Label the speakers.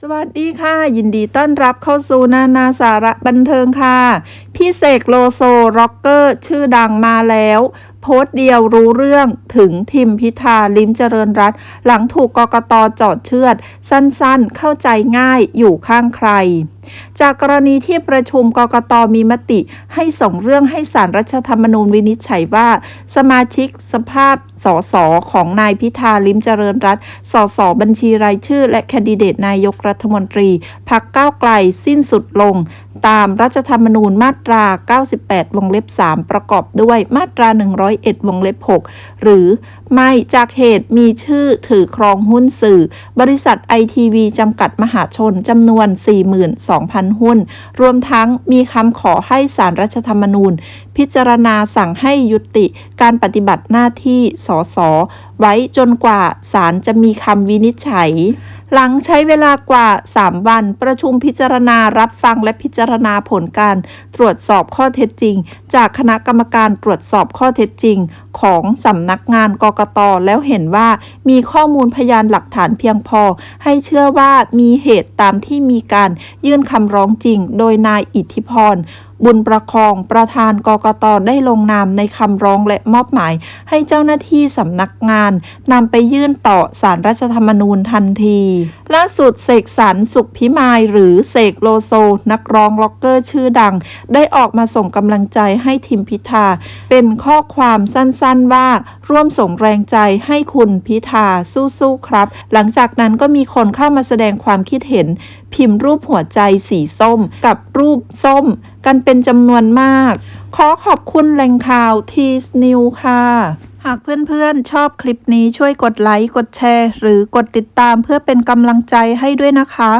Speaker 1: สวัสดีค่ะ ยินดีต้อนรับเข้าสู่นานาสาระบันเทิงค่ะ พี่เสกโลโซร็อกเกอร์ชื่อดังมาแล้วโพสต์เดียวรู้เรื่องถึงทิมพิธาลิมเจริญรัตหลังถูกกกตจอดเชือด สั้นๆ เข้าใจง่ายอยู่ข้างใคร จากกรณีที่ประชุมกกตมีมติให้ส่งเรื่องให้สารรัฐธรรมนูญวินิจฉัยว่า สมาชิกสภาพสสของนายพิธาลิมเจริญรัตสสบัญชีรายชื่อ และแคนดิเดตนายกรัฐมนตรีพักก้าวไกลสิ้นสุดลงตามรัฐธรรมนูญมาตรา 98 วงเล็บ 3 ประกอบด้วยมาตรา101 วงเล็บ 6 หรือไม่จากเหตุมีชื่อถือครองหุ้นสื่อ บริษัทไอทีวีจำกัดมหาชนจำนวน 42,000 หุ้น รวมทั้งมีคำขอให้สารรัฐธรรมนูญ พิจารณาสั่งให้ยุติการปฏิบัติหน้าที่สสไว้จนกว่าศาลจะมีคำวินิจฉัยหลังใช้เวลากว่า 3 วัน ประชุมพิจารณารับฟังและพิจารณาผลการ ตรวจสอบข้อเท็จจริง จากคณะกรรมการตรวจสอบข้อเท็จจริง ของสำนักงานกกตแล้วเห็นว่ามีข้อมูลพยานหลักฐานเพียงพอ ให้เชื่อว่ามีเหตุตามที่มีการยื่นคำร้องจริง โดยนายอิทธิพรบุญประคองประธานกกตได้ลงนามในคำร้องและมอบหมาย ให้เจ้าหน้าที่สำนักงานนำไปยื่นต่อสารรัฐธรรมนูญทันที ล่าสุดเสกสรรสุขพิมายหรือเสกโลโซ นักร้องล็อกเกอร์ชื่อดัง ได้ออกมาส่งกำลังใจให้ทีมพิธา เป็นข้อความสั้นๆว่า ร่วมส่งแรงใจให้คุณพิธาสู้ๆครับ หลังจากนั้นก็มีคนเข้ามาแสดงความคิดเห็น พิมพ์รูปหัวใจสีส้ม กับรูปส้ม กันเป็นจำนวนมาก ขอขอบคุณแหล่งข่าวทีสนิวค่ะหากเพื่อนๆ ชอบคลิปนี้ช่วยกดไลค์ กดแชร์ หรือกดติดตามเพื่อเป็นกำลังใจให้ด้วยนะคะ